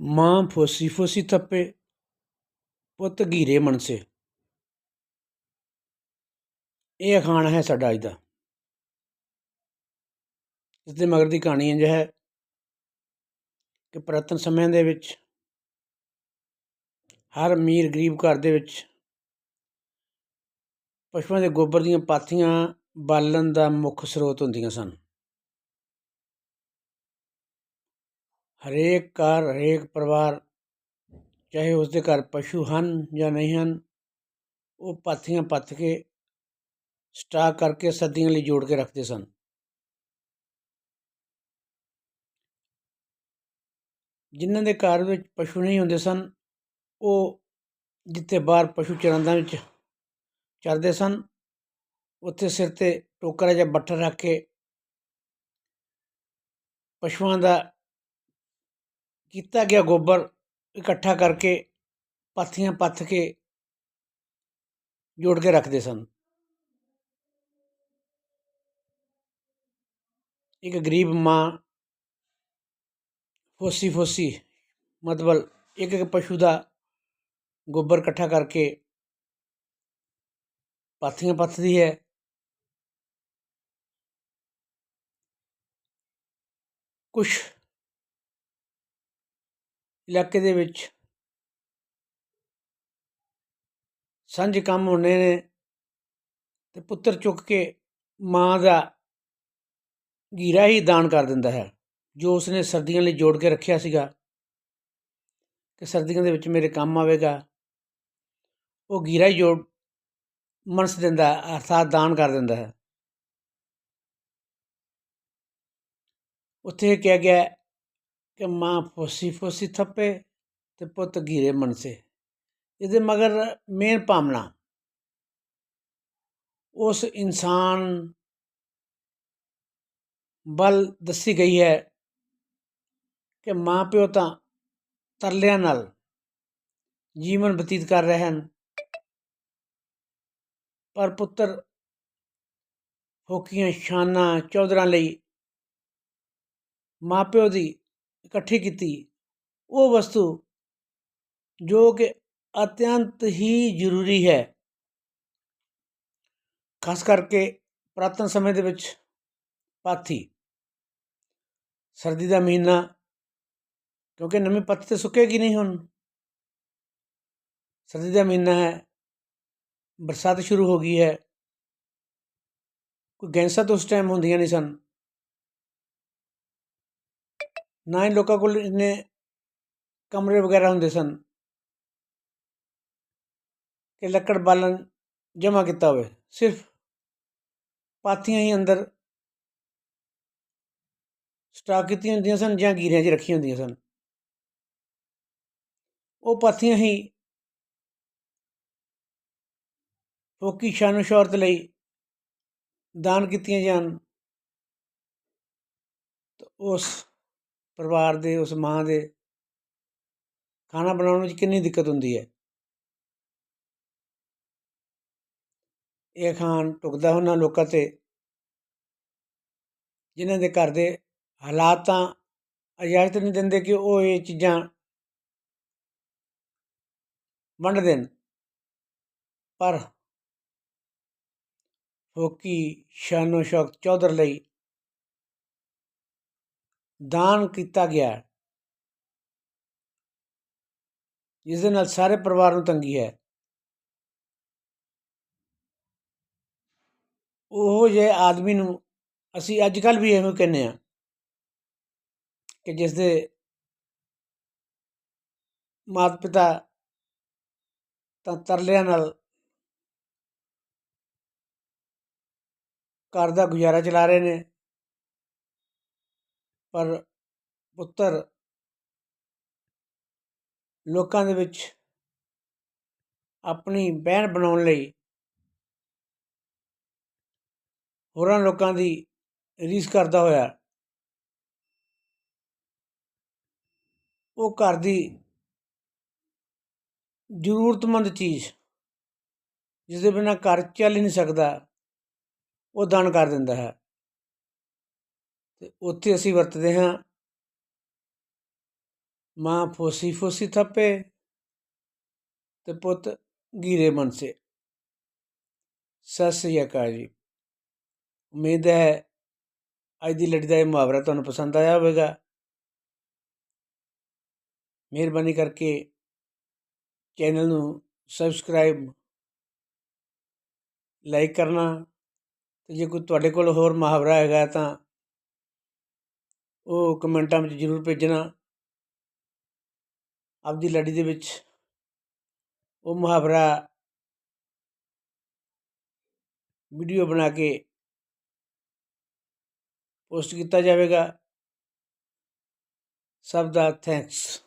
ਮਾਂ ਫੋਸੀ ਫੋਸੀ ਥੱਪੇ, ਪੁੱਤ ਗੀਰੇ ਮਨਸੇ। ਇਹ ਅਖਾਣ ਹੈ ਸਾਡਾ ਅੱਜ ਦਾ। ਇਸ ਦੇ ਮਗਰ ਦੀ ਕਹਾਣੀ ਇੰਜ ਹੈ ਕਿ ਪੁਰਾਤਨ ਸਮਿਆਂ ਦੇ ਵਿੱਚ, ਹਰ ਅਮੀਰ ਗਰੀਬ ਘਰ ਦੇ ਵਿੱਚ, ਪਸ਼ੂਆਂ ਦੇ ਗੋਬਰ ਦੀਆਂ ਪਾਥੀਆਂ ਬਾਲਣ ਦਾ ਮੁੱਖ ਸਰੋਤ ਹੁੰਦੀਆਂ ਸਨ। ਹਰੇਕ ਘਰ, ਹਰੇਕ ਪਰਿਵਾਰ, ਚਾਹੇ ਉਸ ਦੇ ਘਰ ਪਸ਼ੂ ਹਨ ਜਾਂ ਨਹੀਂ ਹਨ, ਉਹ ਪਾਥੀਆਂ ਪੱਥ ਕੇ ਸਟਾਕ ਕਰਕੇ ਸਰਦੀਆਂ ਲਈ ਜੋੜ ਕੇ ਰੱਖਦੇ ਸਨ। ਜਿਨ੍ਹਾਂ ਦੇ ਘਰ ਵਿੱਚ ਪਸ਼ੂ ਨਹੀਂ ਹੁੰਦੇ ਸਨ, ਉਹ ਜਿੱਥੇ ਬਾਹਰ ਪਸ਼ੂ ਚਰਾਂਦਾ ਵਿੱਚ ਚਰਦੇ ਸਨ, ਉੱਥੇ ਸਿਰ ਤੇ ਟੋਕਰਾ ਜਾਂ ਬੱਠਲ ਰੱਖ ਕੇ ਪਸ਼ੂਆਂ ਦਾ ਕੀਤਾ ਗਿਆ ਗੋਬਰ ਇਕੱਠਾ ਕਰਕੇ ਪਾਥੀਆਂ ਪੱਥ ਕੇ ਜੋੜ ਕੇ ਰੱਖਦੇ ਸਨ। ਇੱਕ ਗਰੀਬ ਮਾਂ ਫੋਸੀ ਫੋਸੀ ਮਤਲਬ ਇੱਕ ਇੱਕ ਪਸ਼ੂ ਦਾ ਗੋਬਰ ਇਕੱਠਾ ਕਰਕੇ ਪਾਥੀਆਂ ਪੱਥਦੀ ਹੈ। ਕੁਝ ਇਲਾਕੇ ਦੇ ਵਿੱਚ ਸਾਂਝੇ ਕੰਮ ਹੋਣੇ ਨੇ ਤੇ ਪੁੱਤਰ ਚੁੱਕ ਕੇ ਮਾਂ ਦਾ ਗੀਰਾ ਹੀ ਦਾਨ ਕਰ ਦਿੰਦਾ ਹੈ, ਜੋ ਉਸਨੇ ਸਰਦੀਆਂ ਲਈ ਜੋੜ ਕੇ ਰੱਖਿਆ ਸੀਗਾ। ਕਿ ਸਰਦੀਆਂ ਦੇ ਵਿੱਚ ਮੇਰੇ ਕੰਮ ਆਵੇਗਾ। ਉਹ ਗੀਰਾ ਹੀ ਜੋੜ ਮਨਸ ਦਿੰਦਾ, ਅਰਥਾਤ ਦਾਨ ਕਰ ਦਿੰਦਾ ਹੈ। ਉੱਥੇ ਕਿਹਾ ਗਿਆ ਕਿ ਮਾਂ ਫੋਸੀ ਫੋਸੀ ਥੱਪੇ ਤੇ ਪੁੱਤ ਗੀਰੇ ਮਨਸੇ। ਇਹਦੇ ਮਗਰ ਮੇਨ ਭਾਵਨਾ। ਉਸ ਇਨਸਾਨ ਬਲ ਦੱਸੀ ਗਈ ਹੈ ਕਿ ਮਾਂ ਪਿਓ ਤਾਂ ਤਰਲਿਆਂ ਨਾਲ ਜੀਵਨ ਬਤੀਤ ਕਰ ਰਹੇ ਹਨ। ਪਰ ਪੁੱਤਰ ਫੋਕੀਆਂ ਸ਼ਾਨਾਂ ਚੌਧਰਾਂ ਲਈ ਮਾਪਿਓ ਦੀ ਇਕੱਠੀ ਕੀਤੀ। ਉਹ ਵਸਤੂ ਜੋ ਕਿ ਅਤਿਅੰਤ ਹੀ ਜ਼ਰੂਰੀ ਹੈ। ਖਾਸ ਕਰਕੇ ਪ੍ਰਾਤਨ ਸਮੇਂ ਦੇ ਵਿੱਚ ਪਾਥੀ। ਸਰਦੀ ਦਾ ਮਹੀਨਾ, ਕਿਉਂਕਿ ਨਵੀਂ ਪੱਤੀ ਤੇ ਸੁੱਕੇਗੀ ਨਹੀਂ ਹੁਣ। ਸਰਦੀ ਦਾ ਮਹੀਨਾ ਹੈ, ਬਰਸਾਤ ਸ਼ੁਰੂ ਹੋ ਗਈ ਹੈ। ਕੋਈ ਗੈਂਸਾਂ ਤਾਂ ਉਸ ਟਾਈਮ ਹੁੰਦੀਆਂ ਨਹੀਂ ਸਨ। ਨਾ ਹੀ ਲੋਕਾਂ ਕੋਲ ਇੰਨੇ ਕਮਰੇ ਵਗੈਰਾ ਹੁੰਦੇ ਸਨ ਕਿ ਲੱਕੜ ਬਾਲਣ ਜਮ੍ਹਾਂ ਕੀਤਾ ਹੋਵੇ ਸਿਰਫ ਪਾਥੀਆਂ ਹੀ ਅੰਦਰ ਸਟਾਕ ਕੀਤੀਆਂ ਹੁੰਦੀਆਂ ਸਨ ਜਾਂ ਗੀਰਿਆਂ 'ਚ ਰੱਖੀਆਂ ਹੁੰਦੀਆਂ ਸਨ ਉਹ ਪਾਥੀਆਂ ਹੀ ਫੋਕੀ ਸ਼ਾਨ ਸ਼ੌਹਰਤ ਲਈ ਦਾਨ ਕੀਤੀਆਂ ਜਾਣ ਉਸ ਪਰਿਵਾਰ ਦੇ, ਉਸ ਮਾਂ ਦੇ ਖਾਣਾ ਬਣਾਉਣ ਵਿੱਚ ਕਿੰਨੀ ਦਿੱਕਤ ਹੁੰਦੀ ਹੈ? ਇਹ ਖਾਨ ਟੁਕਦਾ ਉਹਨਾਂ ਲੋਕਾਂ ਤੇ। ਜਿਨ੍ਹਾਂ ਦੇ ਘਰ ਦੇ ਹਾਲਾਤ ਤਾਂ ਇਜਾਜ਼ਤ ਨਹੀਂ ਦਿੰਦੇ ਕਿ ਉਹ ਇਹ ਚੀਜ਼ਾਂ ਵੰਡ ਦੇਣ। ਪਰ ਫੋਕੀ ਸ਼ਾਨੋ ਸ਼ੌਕ ਚੌਧਰ ਲਈ ਦਾਨ ਕੀਤਾ ਗਿਆ ਜਿਸ ਦੇ ਨਾਲ ਸਾਰੇ ਪਰਿਵਾਰ ਨੂੰ ਤੰਗੀ ਹੈ। ਉਹ ਜੇ ਆਦਮੀ ਨੂੰ ਅਸੀਂ ਅੱਜ ਕੱਲ ਵੀ ਇਹੋ ਕਹਿੰਦੇ ਆ ਕਿ ਜਿਸ ਦੇ ਮਾਤਾ ਪਿਤਾ ਤਾਂ ਤਰਲਿਆਂ ਨਾਲ ਘਰ ਦਾ ਗੁਜ਼ਾਰਾ ਚਲਾ ਰਹੇ ਨੇ। ਪਰ ਪੁੱਤਰ ਲੋਕਾਂ ਦੇ ਵਿੱਚ ਆਪਣੀ ਬਹਿਣ ਬਣਾਉਣ ਲਈ ਹੋਰਾਂ ਲੋਕਾਂ ਦੀ ਰੀਸ ਕਰਦਾ ਹੋਇਆ। ਉਹ ਘਰ ਦੀ ਜ਼ਰੂਰਤਮੰਦ ਚੀਜ਼ ਜਿਸ ਦੇ ਬਿਨਾਂ ਘਰ ਚੱਲ ਹੀ ਨਹੀਂ ਸਕਦਾ, ਉਹ ਦਾਨ ਕਰ ਦਿੰਦਾ ਹੈ। ਅਤੇ ਉੱਥੇ ਅਸੀਂ ਵਰਤਦੇ ਹਾਂ। ਮਾਂ ਫੋਸੀ ਫੋਸੀ ਥੱਪੇ ਅਤੇ ਪੁੱਤ ਗੀਰੇ ਮਨਸੇ। ਸਤਿ ਸ੍ਰੀ ਅਕਾਲ ਜੀ। ਉਮੀਦ ਹੈ ਅੱਜ ਦੀ ਲੜੀ ਦਾ ਇਹ ਮੁਹਾਵਰਾ ਤੁਹਾਨੂੰ ਪਸੰਦ ਆਇਆ ਹੋਵੇਗਾ। ਮਿਹਰਬਾਨੀ ਕਰਕੇ ਚੈਨਲ ਨੂੰ ਸਬਸਕ੍ਰਾਈਬ, ਲਾਈਕ ਕਰਨਾ ਤੇ ਜੇ ਕੋਈ ਤੁਹਾਡੇ ਕੋਲ ਹੋਰ ਮੁਹਾਵਰਾ ਹੈਗਾ ਤਾਂ ਉਹ ਕਮੈਂਟਾਂ ਵਿੱਚ ਜ਼ਰੂਰ ਭੇਜਣਾ। ਆਪਦੀ ਲੜੀ ਦੇ ਵਿੱਚ ਉਹ ਮੁਹਾਵਰਾ ਵੀਡੀਓ ਬਣਾ ਕੇ ਪੋਸਟ ਕੀਤਾ ਜਾਵੇਗਾ। ਸਭ ਦਾ ਥੈਂਕਸ।